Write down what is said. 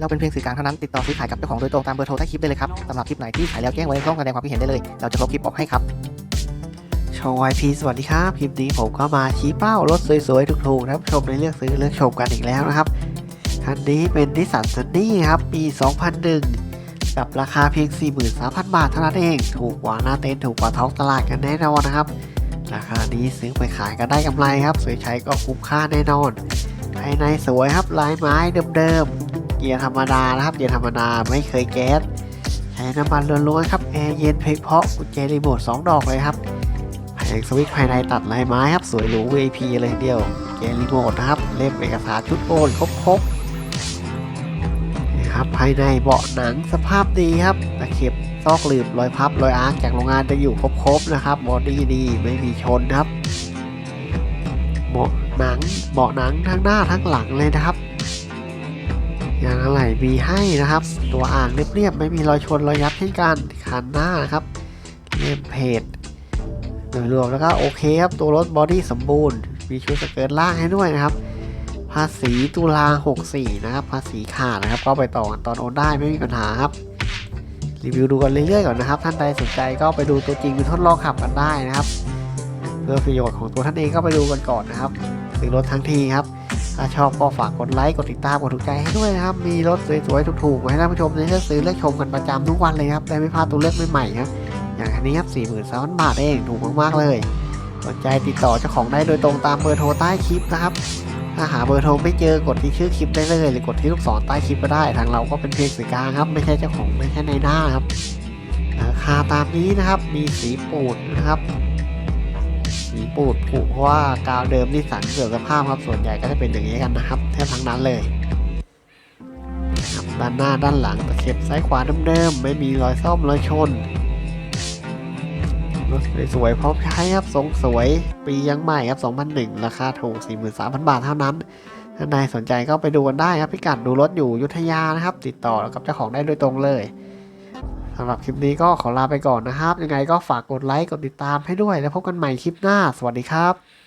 เราเป็นเพียงสื่อกลางเท่านั้นติดต่อซื้อขายกับเจ้าของโดยตรงตามเบอร์โทรใต้คลิปได้เลยครับสำหรับคลิปไหนที่ขายแล้วแจ้งไว้ในช่องแสดงความคิดเห็นได้เลย เราจะลบคลิปออกให้ครับชาวไอพีสวัสดีครับ คลิปนี้ผมก็มาชี้เป้ารถสวยๆถูกๆท่านผู้ชมในเลือกซื้อเลือกชมกันอีกแล้วนะครับคันนี้เป็นนิสสันซันนี่ครับปี 2001 กับราคาเพียง 43,000 บาทเท่านั้นเอง ถูกกว่าหน้าเต็นท์ถูกกว่าท้องตลาดกันแน่นอนนะครับ ราคานี้ซื้อไปขายก็ได้กำไรครับสวยใช้ก็คุ้มค่าแน่นอนภายในสวยครับลายไม้เดิมๆ เกียร์ธรรมดานะครับ เกียร์ธรรมดาไม่เคยแก๊ส ใช้น้ำมันล้วนๆครับ แอร์เย็นเพลงเพาะกุญแจรีโมท2ดอกเลยครับ แผงสวิตช์ภายในตัดลายไม้ครับ สวยหรู VIP เลยเดียวเกมรีโมทนะครับ เล่มเอกสารชุดโอนครบครบๆนี่ครับ ภายในเบาะหนังสภาพดีครับ ตะเข็บซอกหลืบรอยพับรอยอาร์คจากโรงงานจะอยู่ครบครบๆนะครับ บอดี้ดีไม่มีชนครับ เบาะหนังเบาะหนังทั้งหน้าทั้งหลังเลยนะครับ ยางอะไหล่มีให้นะครับ ตัวอ่างเรียบๆไม่มีรอยชนรอยยับเช่นกันคันหน้านะครับเล่มเพจโดยรวมแล้วก็โอเคครับ ตัวรถบอดี้สมบูรณ์ มีชุดสเกิร์ตล่างให้ด้วยนะครับ ภาษีตุลา 64 นะครับ ภาษีขาดนะครับ ก็ไปต่อตอนโอนได้ไม่มีปัญหาครับ รีวิวดูกันเรื่อยๆก่อนนะครับ ท่านใดสนใจก็ไปดูตัวจริงดูทดลองขับกันได้นะครับ เพื่อประโยชน์ของตัวท่านเองก็ไปดูกันก่อนนะครับซื้อรถทั้งทีครับ ถ้าชอบก็ฝากกดไลค์กดติดตามกดถูกใจให้ด้วยนะครับ มีรถสวยๆถูกๆให้ท่านผู้ชมได้เลือกซื้อเลือกชมกันประจำทุกวันเลยครับได้ไม่พลาดตัวเลือกใหม่ๆครับอย่างคันนี้ครับ4 3 0 0 0บาทเองถูกมากๆเลยสนใจติดต่อเจ้าของได้โดยตรงตามเบอร์โทรใต้คลิปนะครับถ้าหาเบอร์โทรไม่เจอกดที่ชื่อคลิปได้เลยหรือกดที่ลูกศรใต้คลิปก็ได้ ทางเราก็เป็นเพียงสื่อกลางครับ ไม่ใช่เจ้าของไม่ใช่ในหน้าครับราคาตามนี้นะครับมีสีปูดนะครับ สีปูดผุเพราะว่ากาวเดิมนี่สันเสื่อมสภาพครับส่วนใหญ่ก็จะเป็นอย่างนี้กันนะครับแทบทั้งนั้นเลยครับด้านหน้าด้านหลังตะเข็บซ้ายขวาเดิมๆไม่มีรอยซ่อมรอยชนรถสวยๆพร้อมใช้ครับทรงสวยปียังใหม่ครับ 2001 ราคาถูก 43,000 บาทเท่านั้นท่านใดสนใจก็ไปดูกันได้ครับพิกัดดูรถอยู่ยุทธยานะครับ ติดต่อกับเจ้าของได้โดยตรงเลย สำหรับคลิปนี้ก็ขอลาไปก่อนนะครับ ยังไงก็ฝากกดไลค์ กดติดตามให้ด้วย แล้วพบกันใหม่คลิปหน้า สวัสดีครับ